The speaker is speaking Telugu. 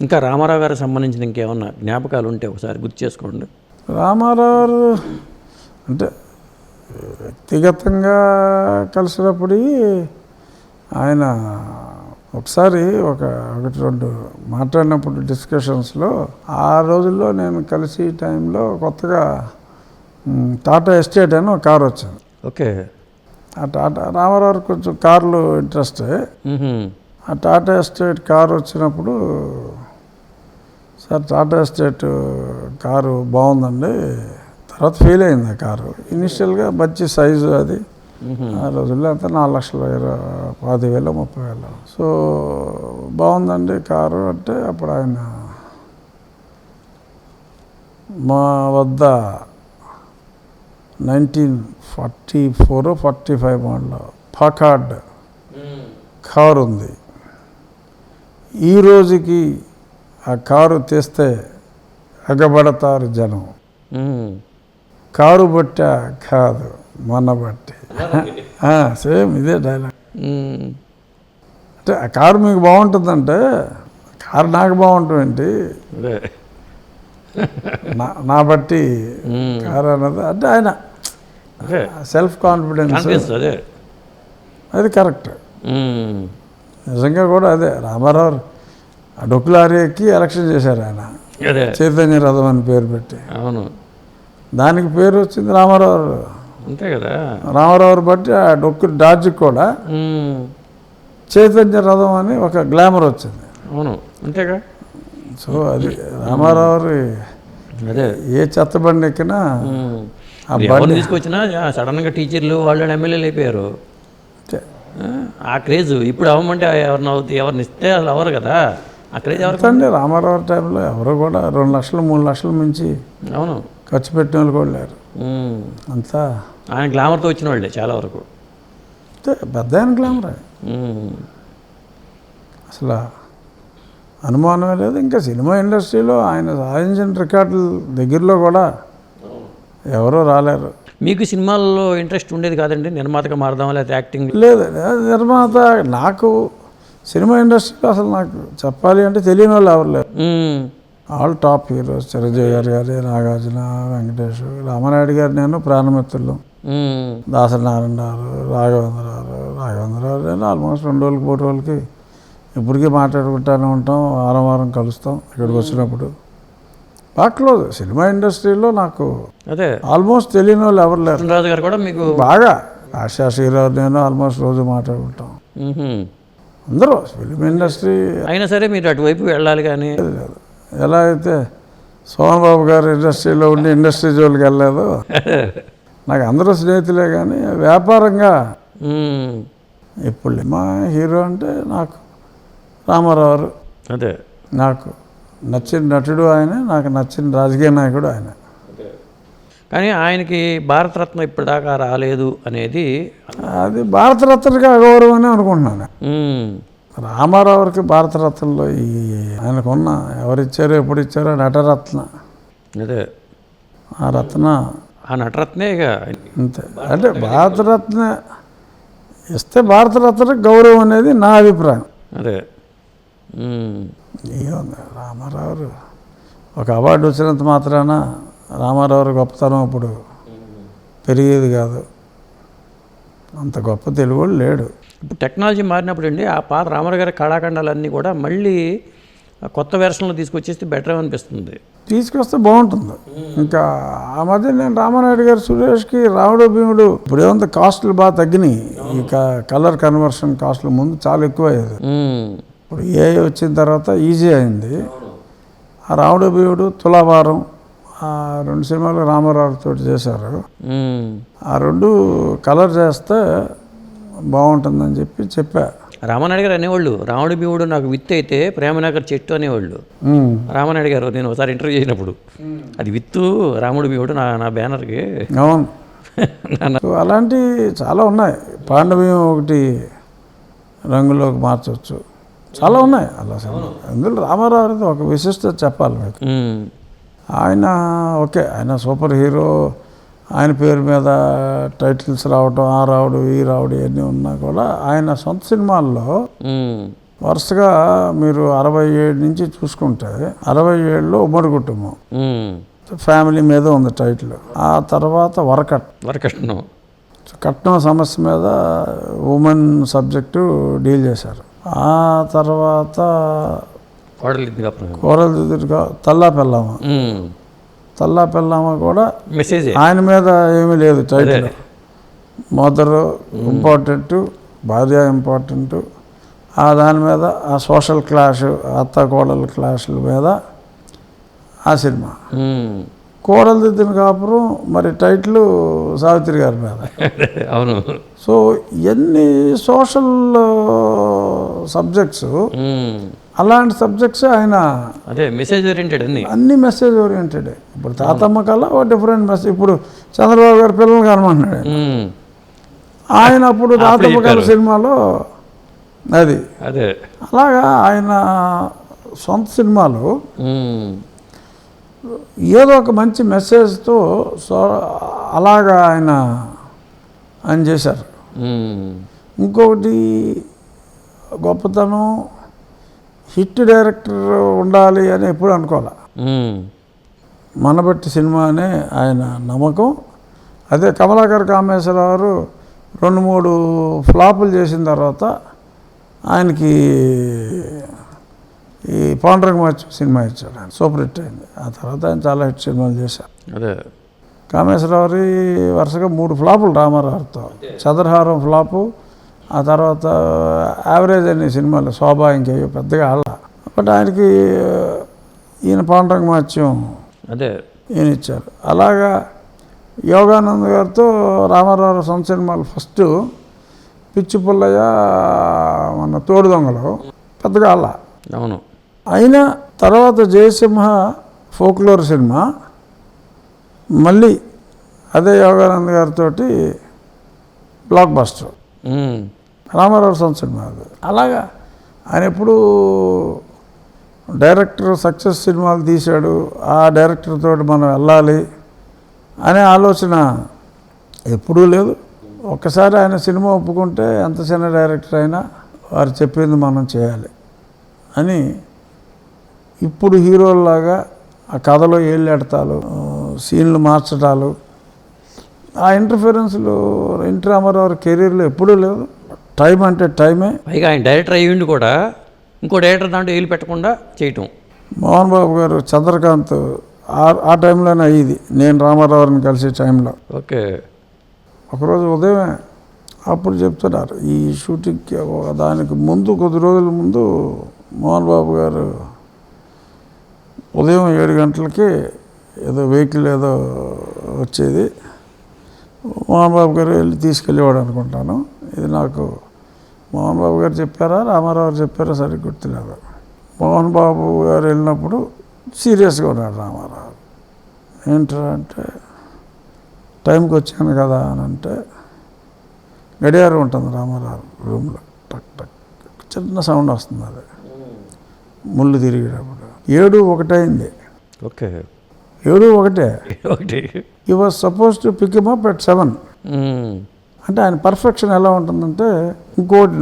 ఇంకా రామారావు గారికి సంబంధించిన ఇంకేమన్నా జ్ఞాపకాలు ఉంటే ఒకసారి గుర్తు చేసుకోండి. రామారావు అంటే వ్యక్తిగతంగా కలిసినప్పుడు ఆయన ఒకసారి ఒక ఒకటి రెండు మాట్లాడినప్పుడు డిస్కషన్స్లో ఆ రోజుల్లో నేను కలిసి టైంలో కొత్తగా టాటా ఎస్టేట్ అని ఒక కారు వచ్చింది. ఓకే. ఆ టాటా రామారావు కొంచెం కార్లు ఇంట్రెస్ట్. ఆ టాటా ఎస్టేట్ కారు వచ్చినప్పుడు సార్ టాటా ఎస్టేట్ కారు బాగుందండి. తర్వాత ఫెయిల్ అయింది ఆ కారు. ఇనిషియల్గా మంచి సైజు అది. ఆ రోజుల్లో అంతా నాలుగు లక్షల ఇరవై పది వేలు ముప్పై వేలు. సో బాగుందండి కారు అంటే అప్పుడు ఆయన మా వద్ద nineteen forty four forty five model Packard car ఉంది. ఈ రోజుకి ఆ కారు తీస్తే ఎగబడతారు జనం. కారు బట్ట కాదు మన బట్టి. సేమ్ ఇదే డైలాగ్. అంటే ఆ కారు మీకు బాగుంటుందంటే కారు నాకు బాగుంటుంది అదే. నా నా బట్టి. కారు అన్నది అంటే ఆయన సెల్ఫ్ కాన్ఫిడెన్స్ అదే. కరెక్ట్. నిజంగా కూడా అదే. రామారావు ఆ డొక్కులారీ ఎక్కి ఎలక్షన్ చేశారు ఆయన. అదే. చైతన్య రథం అని పేరు పెట్టి. అవును. దానికి పేరు వచ్చింది రామారావు. అంతే కదా. రామారావు బట్టి ఆ డొక్కు డాడ్జ్కి కూడా. చైతన్య రథం అని ఒక గ్లామర్ వచ్చింది. అవును. అంతేగా? సో అది రామారావు ఏ చెత్త బండి ఎక్కినా. ఆ ఎవరిని తీసుకొచ్చినా సడన్గా టీచర్లు వాళ్ళు ఎమ్మెల్యేలు అయిపోయారు. ఆ, క్రేజ్. ఇప్పుడు అవ్వమంటే ఎవరిని అవుతాయి ఎవరిని ఇస్తే వాళ్ళు అవ్వరు కదా. అండి రామారావు టైంలో ఎవరు కూడా రెండు లక్షలు మూడు లక్షలు మించి అవును. ఖర్చు పెట్టిన వాళ్ళు కూడా లేరు. అంతా. ఆయన గ్లామర్తో వచ్చిన వాళ్ళే చాలా వరకు. పెద్ద ఆయన గ్లామరే. అసలు అనుమానమే లేదు. ఇంకా సినిమా ఇండస్ట్రీలో ఆయన సాధించిన రికార్డుల దగ్గరలో కూడా ఎవరూ రాలేరు. మీకు సినిమాల్లో ఇంట్రెస్ట్ ఉండేది కాదండి? నిర్మాతగా మారదాం లేకపోతే యాక్టింగ్? లేదు నిర్మాత నాకు సినిమా ఇండస్ట్రీలో అసలు నాకు చెప్పాలి అంటే తెలియని వాళ్ళు ఎవరు లేరు. ఆల్ టాప్ హీరోస్ చిరంజీవి గారి గారి నాగార్జున వెంకటేష్ రామనాయుడు గారు నేను ప్రాణమిత్రులు. మ్. దాసనారాయణరావు రాఘవేంద్రరావు రాఘవేంద్రరావు నేను ఆల్మోస్ట్ రెండు రోజులకి మూడు రోజులకి ఇప్పటికీ మాట్లాడుకుంటానే ఉంటాం వారం వారం కలుస్తాం ఇక్కడికి వచ్చినప్పుడు. బాగా క్లోజ్. సినిమా ఇండస్ట్రీలో నాకు అదే. ఆల్మోస్ట్ తెలియని వాళ్ళు ఎవరు లేరు. గారు కూడా మీకు బాగా. ఆశా శ్రీరావు నేను ఆల్మోస్ట్ రోజు మాట్లాడుకుంటాం. అందరూ ఫిలిం ఇండస్ట్రీ అయినా సరే మీరు అటువైపు వెళ్ళాలి కానీ. ఎలా అయితే సోమన్ బాబు గారు ఇండస్ట్రీలో ఉండి ఇండస్ట్రీ జోలికి వెళ్ళలేదు నాకు అందరూ స్నేహితులే కానీ వ్యాపారంగా. ఇప్పుడు మా హీరో అంటే నాకు రామారావు. అదే. నాకు నచ్చిన నటుడు ఆయన నాకు నచ్చిన రాజకీయ నాయకుడు ఆయన. కానీ ఆయనకి భారతరత్న ఇప్పటిదాకా రాలేదు అనేది అది భారతరత్నగా అగౌరవం అని అనుకుంటున్నాను. రామారావుకి భారతరత్నలో ఈ ఆయనకున్న ఎవరిచ్చారో ఎప్పుడు ఇచ్చారో నటరత్న. అదే. ఆ రత్న ఆ నటరత్నే ఇక. అంతే. అంటే భారతరత్న ఇస్తే భారతరత్న గౌరవం అనేది నా అభిప్రాయం. అదే. ఏముంది? రామారావు ఒక అవార్డు వచ్చినంత మాత్రాన రామారావు గొప్పతనం ఇప్పుడు పెరిగేది కాదు. అంత గొప్ప తెలుగు లేడు. ఇప్పుడు టెక్నాలజీ మారినప్పుడు అండి ఆ పాత రామారావు గారి కళాఖండాలన్నీ కూడా మళ్ళీ కొత్త వెర్షన్లో తీసుకొచ్చేస్తే బెటర్ అనిపిస్తుంది. తీసుకొస్తే బాగుంటుంది. ఇంకా ఆ మధ్య నేను రామానాయుడు గారు సురేష్కి రాముడు భీముడు ఇప్పుడు ఏముంది కాస్టులు బాగా తగ్గినాయి. ఈ క- కలర్ కన్వర్షన్ కాస్టులు ముందు చాలా ఎక్కువ అయ్యేది. ఇప్పుడు ఏ వచ్చిన తర్వాత ఈజీ అయింది. ఆ రాముడు భీముడు తులాభారం ఆ రెండు సినిమాలు రామారావుతో చేశారు. ఆ రెండు కలర్ చేస్తే బాగుంటుందని చెప్పి చెప్పా. రామానాయుడు గారు అనేవాళ్ళు రాముడి భీముడు నాకు విత్ అయితే ప్రేమనగర్ చెట్టు అనేవాళ్ళు. రామానాయుడు గారు నేను ఒకసారి ఇంటర్వ్యూ చేసినప్పుడు. అది విత్తు రాముడి భీముడు నా నా బ్యానర్కి. అవును. అలాంటివి చాలా ఉన్నాయి. పాండవ్యం ఒకటి రంగులోకి మార్చవచ్చు. చాలా ఉన్నాయి అలా అందులో రామారావు అనేది ఒక విశిష్టత చెప్పాలి మీకు. ఆయన ఓకే ఆయన సూపర్ హీరో. ఆయన పేరు మీద టైటిల్స్ రావడం ఆ రావడం ఈ రావడం ఇవన్నీ ఉన్నా కూడా ఆయన సొంత సినిమాల్లో. వరుసగా మీరు అరవై ఏడు నుంచి చూసుకుంటే అరవై ఏడులో ఉమ్మడి కుటుంబం. ఫ్యామిలీ మీద ఉంది టైటిల్. ఆ తర్వాత వరకట్ వరకట్నం. కట్నం సమస్య మీద ఉమెన్ సబ్జెక్టు డీల్ చేశారు. ఆ తర్వాత కోడలు ఇది కాపురం కూరలు దిద్దుగా తల్లా పెళ్ళామ. తల్లా పెళ్ళామ కూడా మెసేజే ఆయన మీద ఏమీ లేదు టైటిల్ మదర్ ఇంపార్టెంట్ భార్య ఇంపార్టెంట్ ఆ దాని మీద ఆ సోషల్ క్లాష్ అత్త కోడల క్లాషుల మీద ఆ సినిమా. ఉమ్. కోడలు దిద్దిన కాపురం మరి టైటిల్ సావిత్రి గారి మీద అవును సో ఇవన్నీ సోషల్ సబ్జెక్ట్స్. అలాంటి సబ్జెక్ట్స్ ఆయన అదే మెసేజ్ ఓరియంటెడ్ అన్ని అన్ని మెసేజ్ ఓరియంటెడ్ ఇప్పుడు తాతమ్మ కల్లా ఓ డిఫరెంట్ మెసేజ్ ఇప్పుడు చంద్రబాబు గారి పిల్లలు కనమంటున్నాడు. ఆయన అప్పుడు తాతమ్మ కళ సినిమాలో అది అదే అలాగా ఆయన సొంత సినిమాలు. ఏదో ఒక మంచి మెసేజ్తో సో అలాగా ఆయన ఆయన చేశారు. ఇంకొకటి గొప్పతనం హిట్ డైరెక్టర్ ఉండాలి అని ఎప్పుడు అనుకోలే ఉమ్. మనబట్టి సినిమా అనే ఆయన నమ్మకం అదే కమలాకర్ కామేశ్వరరావు గారు రెండు మూడు ఫ్లాపులు చేసిన తర్వాత ఆయనకి ఈ పాండురంగ సినిమా ఇచ్చాడు ఆయన. సూపర్ హిట్ అయింది. ఆ తర్వాత ఆయన చాలా హిట్ సినిమాలు చేశారు. అదే. కామేశ్వరరావు వరుసగా మూడు ఫ్లాపులు రామారావుతో. చంద్రహారం ఫ్లాపు ఆ తర్వాత యావరేజ్ అనే సినిమాలు శోభ ఇంకేవో పెద్దగా ఆడ బట్ ఆయనకి ఈయన పాండురంగ మహత్యం అదే. ఈయన ఇచ్చారు. అలాగా యోగానంద్ గారితో రామారావు సొంత సినిమాలు ఫస్ట్ పిచ్చి పుల్లయ్య మన తోడు దొంగలు పెద్దగా ఆడ అవును. అయినా తర్వాత జయసింహ ఫోక్లోర్ సినిమా మళ్ళీ అదే యోగానంద్ గారితో బ్లాక్ బస్టర్. రామారావు సొంత సినిమా అది. అలాగా? ఆయన ఎప్పుడు డైరెక్టర్ సక్సెస్ సినిమాలు తీశాడు ఆ డైరెక్టర్ తోటి మనం వెళ్ళాలి అనే ఆలోచన ఎప్పుడూ లేదు. ఒక్కసారి ఆయన సినిమా ఒప్పుకుంటే ఎంత చిన్న డైరెక్టర్ అయినా వారు చెప్పింది మనం చేయాలి అని ఇప్పుడు హీరోల్లాగా ఆ కథలో ఏళ్ళెడతాలు సీన్లు మార్చటాలు ఆ ఇంటర్ఫరెన్స్లు ఎన్టీ రామారావు కెరీర్లో ఎప్పుడూ లేదు. టైం అంటే టైమే పైగా ఆయన డైరెక్టర్ అయ్యిండి కూడా ఇంకో డైరెక్టర్ దాంట్లో వేలు పెట్టకుండా చేయటం. మోహన్ బాబు గారు చంద్రకాంత్ ఆ- టైంలోనే అయ్యింది. నేను రామారావుని కలిసే టైంలో ఓకే. ఒకరోజు ఉదయం అప్పుడు చెప్తున్నారు ఈ షూటింగ్కి దానికి ముందు కొద్ది రోజుల ముందు మోహన్ బాబు గారు ఉదయం ఏడు గంటలకి ఏదో వెహికల్ ఏదో వచ్చేది. మోహన్బాబు గారు వెళ్ళి తీసుకెళ్ళేవాడు అనుకుంటాను. ఇది నాకు మోహన్ బాబు గారు చెప్పారా రామారావు చెప్పారా సరిగ్గా గుర్తులేదు. మోహన్ బాబు గారు వెళ్ళినప్పుడు సీరియస్గా ఉన్నాడు రామారావు. ఏంటంటే అంటే టైంకి వచ్చాను కదా అని అంటే గడియారం ఉంటుంది రామారావు రూమ్లో. టక్ టక్ చిన్న సౌండ్ వస్తుంది అది. ముళ్ళు తిరిగేటప్పుడు. ఏడు ఒకటైంది. ఓకే. ఏడు ఒకటే. ఒకటి. ఈ was suppose to pick up at seven. అంటే ఆయన పర్ఫెక్షన్ ఎలా ఉంటుందంటే ఇంకోటి